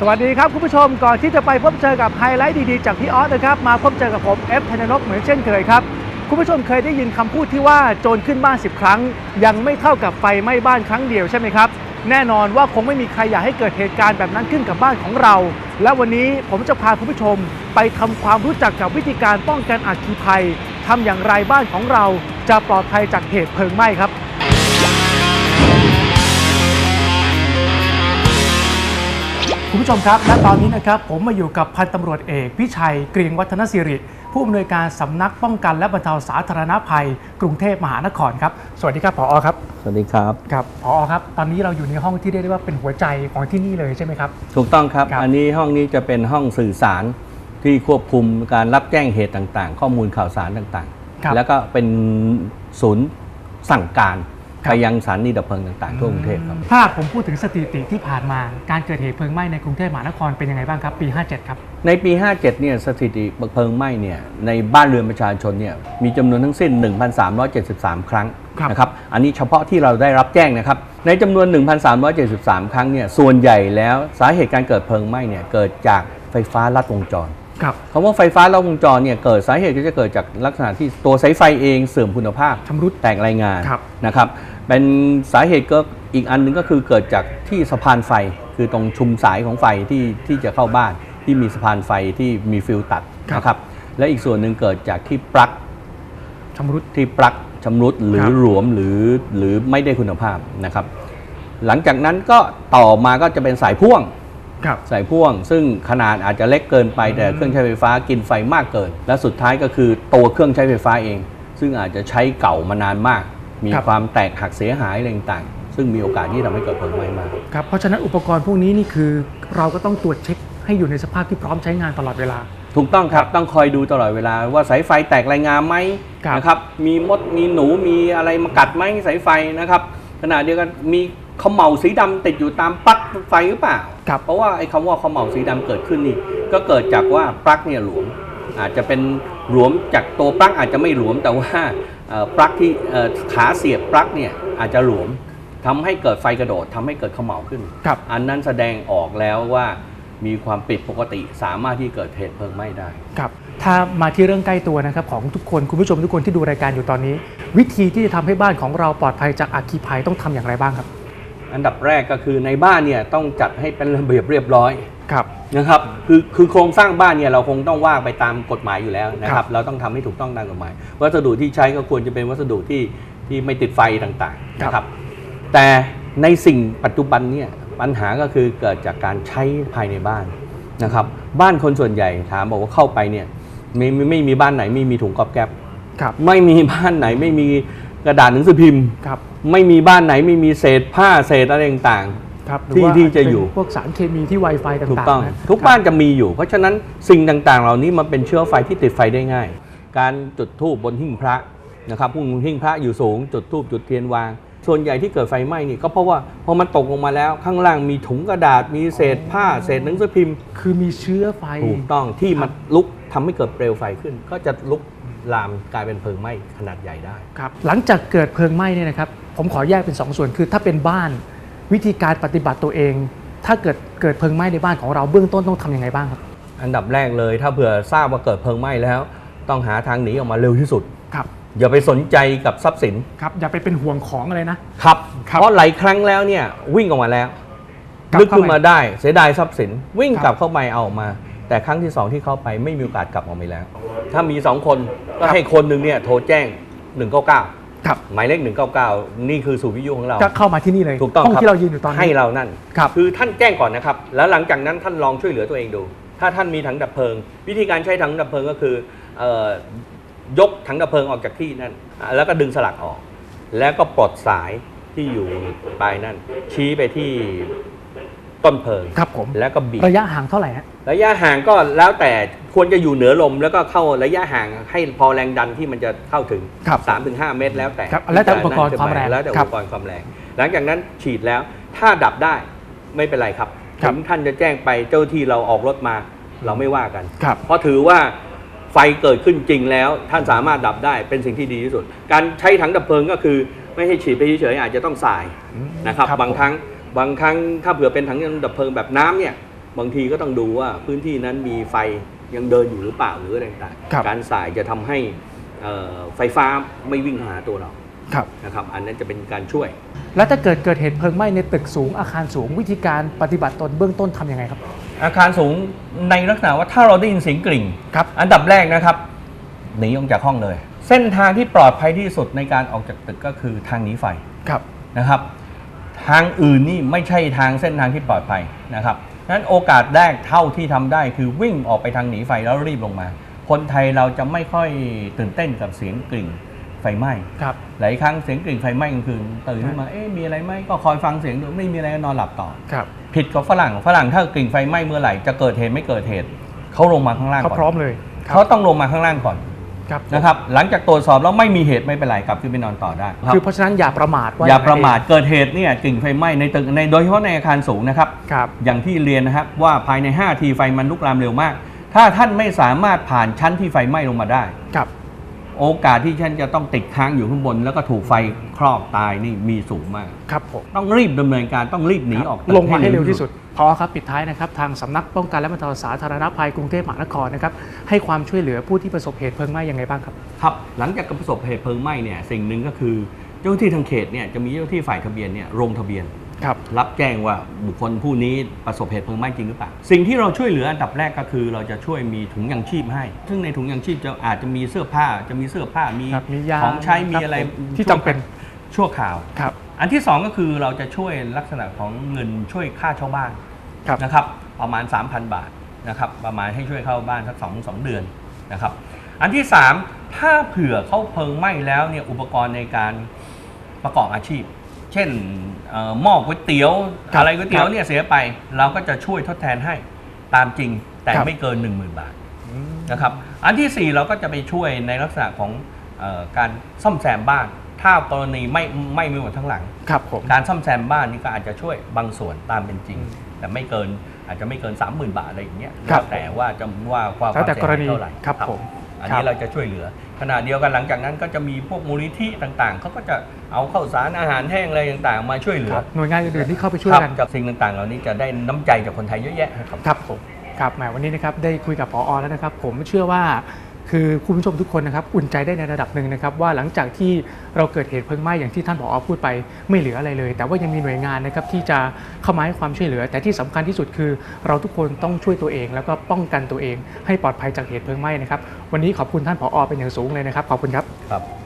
สวัสดีครับคุณผู้ชมก่อนที่จะไปพบเจอกับไฮไลท์ดีๆจากพี่ออสนะครับมาพบเจอกับผมเอฟธนนกเหมือนเช่นเคยครับคุณผู้ชมเคยได้ยินคำพูดที่ว่าโจรขึ้นบ้าน 10 ครั้ง ยังไม่เท่ากับไฟไหม้บ้านครั้งเดียวใช่ไหมครับแน่นอนว่าคงไม่มีใครอยากให้เกิดเหตุการณ์แบบนั้นขึ้นกับบ้านของเรา และวันนี้ผมจะพาคุณผู้ชมไปทำความรู้จักกับวิธีการป้องกันอัคคีภัยทำอย่างไรบ้านของเราจะปลอดภัยจากเหตุเพลิงไหม้ครับ คุณผู้ชมครับ และตอนนี้นะครับผมมาอยู่กับพันตำรวจเอกพิชัยเกรียงวัฒนสิริ ผู้อำนวยการสำนักป้องกันและบรรเทาสาธารณภัย กรุงเทพมหานครครับ สวัสดีครับผอครับ สวัสดีครับ ครับผอครับ ตอนนี้เราอยู่ในห้องที่เรียกได้ว่าเป็นหัวใจของที่นี่เลยใช่ไหมครับ ถูกต้องครับครับอันนี้ห้องนี้จะเป็นห้องสื่อสารที่ควบคุมการรับแจ้งเหตุต่างๆ ข้อมูลข่าวสารต่างครับๆแล้วก็เป็นศูนย์สั่งการครับ ไปยังสถานีดับเพลิงต่างๆทั่วกรุงเทพครับ ถ้าผมพูดถึงสถิติที่ผ่านมาการเกิดเหตุเพลิงไหม้ในกรุงเทพมหานครเป็นยังไงบ้างครับ ปี 57 ครับ ในปี 57 เนี่ยสถิติเพลิงไหม้เนี่ยในบ้านเรือนประชาชนเนี่ยมีจำนวนทั้งสิ้น 1,373 ครั้งครับ นะครับ อันนี้เฉพาะที่เราได้รับแจ้งนะครับ ในจำนวน 1,373 ครั้งเนี่ยส่วนใหญ่แล้วสาเหตุการเกิดเพลิงไหม้เนี่ยเกิดจากไฟฟ้าลัดวงจร ครับคำว่าไฟฟ้าลัดวงจรเนี่ยเกิดสาเหตุก็จะเกิดจากลักษณะที่ตัวสายไฟเองเสื่อมคุณภาพชำรุดแตกรายงานครับนะครับเป็นสาเหตุก็อีกอันหนึงก็คือเกิดจากที่สะพานไฟ คือตรงชุมสายของไฟที่ที่จะเข้าบ้าน ที่มีสะพานไฟที่มีฟิลตัดครับนะครับและอีกส่วนหนึ่งเกิดจากที่ปลั๊กชำรุดที่ปลั๊กชำรุดหรืคอรับหลวมหรือหรือไม่ได้คุณภาพนะครับ หลังจากนั้นก็ต่อมาก็จะเป็นสายพ่วง ครับสายพ่วง ซึ่งขนาดอาจจะเล็กเกินไปแต่เครื่องใช้ไฟฟ้ากินไฟมากเกิน และสุดท้ายก็คือตัวเครื่องใช้ไฟฟ้าเอง ซึ่งอาจจะใช้เก่ามานานมาก มีครับความแตกหักเสียหายอะไรต่างๆซึ่งมีโอกาสที่ทำให้เกิดเพลิงไหม้มากครับเพราะฉะนั้นอุปกรณ์พวกนี้นี่คือเราก็ต้องตรวจเช็คให้อยู่ในสภาพที่พร้อมใช้งานตลอดเวลา ถูกต้องครับ ต้องคอยดูตลอดเวลาว่าสายไฟแตกรายงานไหมครับนะครับ มีมดมีหนูมีอะไรมากัดไหมสายไฟนะครับขณะเดียวกันมีเขมเหลาสีดำติดอยู่ตามปลั๊กไฟหรือเปล่า ครับ เพราะว่าไอ้คำว่าเขมเหลาสีดำเกิดขึ้นนี่ ก็เกิดจากว่าปลั๊กเนี่ยหลวม อาจจะเป็นหลวมจากตัวปลั๊กอาจจะไม่หลวมแต่ว่าเอ่อปลั๊กที่เอ่อขาเสียบปลั๊กเนี่ยอาจจะหลวมทำให้เกิดไฟกระโดดทำให้เกิดเขมเหลาขึ้นครับอันนั้นแสดงออกแล้วว่ามีความผิดปกติสามารถที่เกิดเหตุเพลิงไหม้ได้ครับถ้ามาที่เรื่องใกล้ตัวนะครับของทุกคนคุณผู้ชมทุกคนที่ดูรายการอยู่ตอนนี้ วิธีที่จะทำให้บ้านของเราปลอดภัยจากอัคคีภัยต้องทำอย่างไรบ้างครับ อันดับแรกก็คือในบ้านเนี่ยต้องจัดให้เป็นระเบียบเรียบร้อยครับ นะครับ คือคือโครงสร้างบ้านเนี่ยเราคงต้องว่าไปตามกฎหมายอยู่แล้วนะคครัรับ บเราต้องทำให้ถูกต้องตามกฎหมาย วัสดุที่ใช้ก็ควรจะเป็นวัสดุที่ที่ไม่ติดไฟต่างๆนะครับ แต่ในสิ่งปัจจุบันเนี่ยปัญหาก็คือเกิดจากการใช้ภายในบ้านนะครับ บ้านคนส่วนใหญ่ถามบอกว่าเข้าไปเนี่ยไม่ไม่ไม่มีบ้านไหนไม่มีถุงก๊อบแก๊บ ครับ ไม่มีบ้านไหนไม่มี กระดาษหนังสือพิมพ์ ครับไม่มีบ้านไหนไม่มีเศษผ้าเศษอะไรต่างครับหรือที่ว่าที่จะอยู่ เป็นพวกสารเคมีที่ Wi-Fi ต่างๆๆถูกต้อง นะทุกบ้านจะมีอยู่ เพราะฉะนั้นสิ่งต่างๆ เหล่านี้มันเป็นเชื้อไฟที่ติดไฟได้ง่าย การจุดธูปบนหิ้งพระนะครับพุ่งหิ้งพระอยู่สูง จุดธูปจุดเทียนวาง ส่วนใหญ่ที่เกิดไฟไหม้นี่ก็เพราะว่าพอมันตกลงมาแล้วข้างล่างมีถุงกระดาษมีเศษผ้าเศษหนังสือพิมพ์ คือมีเชื้อไฟ ถูกต้องที่มันลุกทำให้เกิดเปลวไฟขึ้น ก็จะลุก ลามกลายเป็นเพลิงไหม้ขนาดใหญ่ได้ ครับหลังจากเกิดเพลิงไหม้เนี่ยนะครับผมขอแยกเป็น 2 ส่วนคือ ถ้าเป็นบ้านวิธีการปฏิบัติตัวเอง ถ้าเกิดเกิดเพลิงไหม้ในบ้านของเราเบื้องต้นต้องทำยังไงบ้างครับ อันดับแรกเลย ถ้าเผื่อทราบว่าเกิดเพลิงไหม้แล้ว ต้องหาทางหนีออกมาเร็วที่สุด ครับอย่าไปสนใจกับทรัพย์สินครับอย่าไปเป็นห่วงของอะไรนะ ครับครับเพราะหลายครั้งแล้วเนี่ยวิ่งออกมาแล้วกลับนึกขึ้นเข้าไปมาได้เสียดายทรัพย์สินวิ่งครับกลับเข้าไปเอาออกมา แต่ครั้งที่สองที่เข้าไปไม่มีโอกาสกลับออกไปแล้ว ถ้ามีสองคนก็ให้คนหนึ่งเนี่ยโทรแจ้ง 199 ครับหมายเลข 199 นี่คือสูตรวิทยุของเรา ก็เข้ามาที่นี่เลยถูกต้องห้องครับที่เรายืนอยู่ตอนนี้ให้เรานั่นครับคือท่านแจ้งก่อนนะครับ แล้วหลังจากนั้นท่านลองช่วยเหลือตัวเองดู ถ้าท่านมีถังดับเพลิง วิธีการใช้ถังดับเพลิงก็คือเอ่อยกถังดับเพลิงออกจากที่นั่นอะแล้วก็ดึงสลักออก แล้วก็ปลดสายที่อยู่ปลายนั่น ชี้ไปที่ ต้นเพลิงครับผมแล้วก็บีบระยะห่างเท่าไหร่ฮะระยะห่างก็แล้วแต่ควรจะอยู่เหนือลมแล้วก็เข้าระยะห่างให้พอแรงดันที่มันจะเข้าถึงครับ3-5เมตรแล้วแต่ครับแล้วแต่อุปกรณ์ความแรงแล้วแต่ครัอุบปกรณ์ความแรง หลังจากนั้นฉีดแล้วถ้าดับได้ไม่เป็นไรครับครับถึงท่านจะแจ้งไปเจ้าที่เราออกรถมา เราไม่ว่ากันครับเพราะถือว่าไฟเกิดขึ้นจริงแล้ว ท่านสามารถดับได้เป็นสิ่งที่ดีที่สุด การใช้ถังดับเพลิงก็คือ ไม่ให้ฉีดไปเฉยๆอาจจะต้องสายนะครับครับบางครั้ง บางครั้งถ้าเผื่อเป็นถังดับเพลิงแบบน้ำเนี่ยบางทีก็ต้องดูว่าพื้นที่นั้นมีไฟยังเดินอยู่หรือเปล่าหรืออะไรต่างครับ ๆการสายจะทำให้เอ่อไฟฟ้าไม่วิ่งหาตัวเราครับ นะครับ อันนั้นจะเป็นการช่วย แล้วถ้าเกิดเกิดเหตุเพลิงไหม้ในตึกสูงอาคารสูงวิธีการปฏิบัติตนเบื้องต้นทำยังไงครับ อาคารสูงในลักษณะว่าถ้าเราได้ยินเสียงกริ่ง ครับ อันดับแรกนะครับหนีออกจากห้องเลย เส้นทางที่ปลอดภัยที่สุดในการออกจากตึกก็คือทางหนีไฟครับ นะครับ ทางอื่นนี่ไม่ใช่ทางเส้นทางที่ปลอดภัยนะครับนั้นโอกาสแรกเท่าที่ทำได้คือวิ่งออกไปทางหนีไฟแล้วรีบลงมา คนไทยเราจะไม่ค่อยตื่นเต้นกับเสียงกริ่งไฟไหม้ครับหลายครั้งเสียงกริ่งไฟไหม้กลางคืนตื่นขึ้นมาเอ๊ะมีอะไรไหมก็คอยฟังเสียงดูไม่มีอะไรก็นอนหลับต่อครับผิดกับฝรั่งฝรั่งถ้ากลิ่งไฟไหม้เมื่อไหร่จะเกิดเหตุไม่เกิดเหตุเขาลงมาข้างล่างเขาก่อนพร้อมเลยเขาต้องลงมาข้างล่างก่อน ครับ นะครับ หลังจากตรวจสอบแล้วไม่มีเหตุไม่เป็นไรกลับขึ้นไปนอนต่อได้ครับ คือเพราะฉะนั้นอย่าประมาทว่อย่าประมาทเกิดเหตุเนี่ยกลิ่งไฟไหม้ในตึกในโดยเฉพาะในอาคารสูงนะครับ ครับ อย่างที่เรียนนะครับว่าภายใน 5 ทีไฟมันลุกลามเร็วมาก ถ้าท่านไม่สามารถผ่านชั้นที่ไฟไหม้ลงมาได้ ครับ โอกาสที่ท่านจะต้องติดค้างอยู่ข้างบน แล้วก็ถูกไฟครอกตายนี่มีสูงมาก ครับผม ต้องรีบดำเนินการต้องรีบหนีออกตึกลงมาให้เร็วที่สุด พอครับปิดท้ายนะครับ ทางสำนักป้องกันและบรรเทาสาธารณภัยกรุงเทพมหานครนะครับให้ความช่วยเหลือผู้ที่ประสบเหตุเพลิงไหม้ยังไงบ้างครับ ครับ หลังจากประสบเหตุเพลิงไหม้เนี่ยสิ่งหนึ่งก็คือ เจ้าหน้าที่ทางเขตเนี่ยจะมีเจ้าหน้าที่ฝ่ายทะเบียนเนี่ยลงทะเบียน ครับรับแจ้งว่าบุคคลผู้นี้ประสบเหตุเพลิงไหม้จริงหรือเปล่าสิ่งที่เราช่วยเหลืออันดับแรกก็คือ เราจะช่วยมีถุงยังชีพให้ ซึ่งในถุงยังชีพจะอาจจะมีเสื้อผ้าจะมีเสื้อผ้ามีครับมียาของใช้มีครับอะไรผมที่จำเป็น ชั่วคราว ครับ อันที่สองก็คือเราจะช่วยลักษณะของเงินช่วยค่าเช่าบ้านครับ นะครับประมาณ 3,000 บาทนะครับประมาณให้ช่วยเข้าบ้านสักสองสองเดือนนะครับอันที่ 3 ถ้าเผื่อเข้าเพลิงไหม้แล้วเนี่ยอุปกรณ์ในการประกอบอาชีพเช่นเอ่อหม้อก๋วยเตี๋ยวครับอะไรก๋วยเตี๋ยควรับเนี่ยเสียไป เราก็จะช่วยทดแทนให้ตามจริงแต่ครับไม่เกิน 10,000 บาทนะครับอันทีสี่ 4 เราก็จะไปช่วยในลักษณะของเออการซ่อมแซมบ้าน ถ้ากรณีไม่ไม่ไม่หมดทั้งหลังครับผมการซ่อมแซมบ้านนี่ก็อาจจะช่วยบางส่วนตามเป็นจริง แต่ไม่เกินอาจจะไม่เกิน 30,000 บาทอะไรอย่างเงี้ยครับแล้วแต่ว่าจะว่าความแล้วแต่ความเสียหายกรณีเท่าไหร่ครับผม อันครันี้บเราจะช่วยเหลือ ขณะเดียวกันหลังจากนั้นก็จะมีพวกมูลนิธิต่างๆเขาก็จะเอาข้าวสารอาหารแห้งอะไรต่างๆ มาช่วยเหลืคอรับหน่วยงานอื่นๆที่เข้าไปช่วยครับกันจากสิ่งต่างๆ เหล่านี้จะได้น้ำใจจากคนไทยเยอะแยะครับครับผมครับแหมวันนี้นะครับได้คุยกับพออแล้วนะครับ ผมเชื่อว่า คือคุณผู้ชมทุกคนนะครับอุ่นใจได้ในระดับหนึ่งนะครับว่าหลังจากที่เราเกิดเหตุเพลิงไหม้อย่างที่ท่านผอพูดไปไม่เหลืออะไรเลย แต่ว่ายังมีหน่วยงานนะครับที่จะเข้ามาให้ความช่วยเหลือ แต่ที่สำคัญที่สุดคือ เราทุกคนต้องช่วยตัวเอง แล้วก็ป้องกันตัวเอง ให้ปลอดภัยจากเหตุเพลิงไหม้นะครับวันนี้ขอบคุณท่านผอเป็นอย่างสูงเลยนะครับขอบคุณครับครับ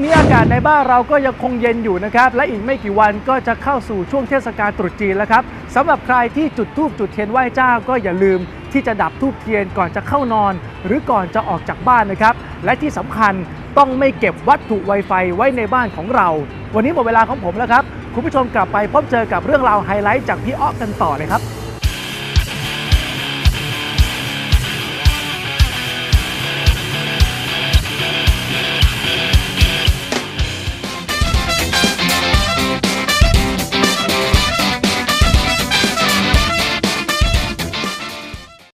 งนี้อากาศในบ้านเราก็ยังคงเย็นอยู่นะครับ และอีกไม่กี่วันก็จะเข้าสู่ช่วงเทศกาลตรุษจีนแล้วครับสำหรับใครที่จุดธูปจุดเทียนไหว้เจ้าก็อย่าลืมที่จะดับธูปเทียนก่อนจะเข้านอน หรือก่อนจะออกจากบ้านนะครับ และที่สำคัญต้องไม่เก็บวัตถุไวไฟไว้ในบ้านของเรา วันนี้หมดเวลาของผมแล้วครับ คุณผู้ชมกลับไปพบเจอกับเรื่องราวไฮไลท์จากพี่อ้อกันต่อเลยครับ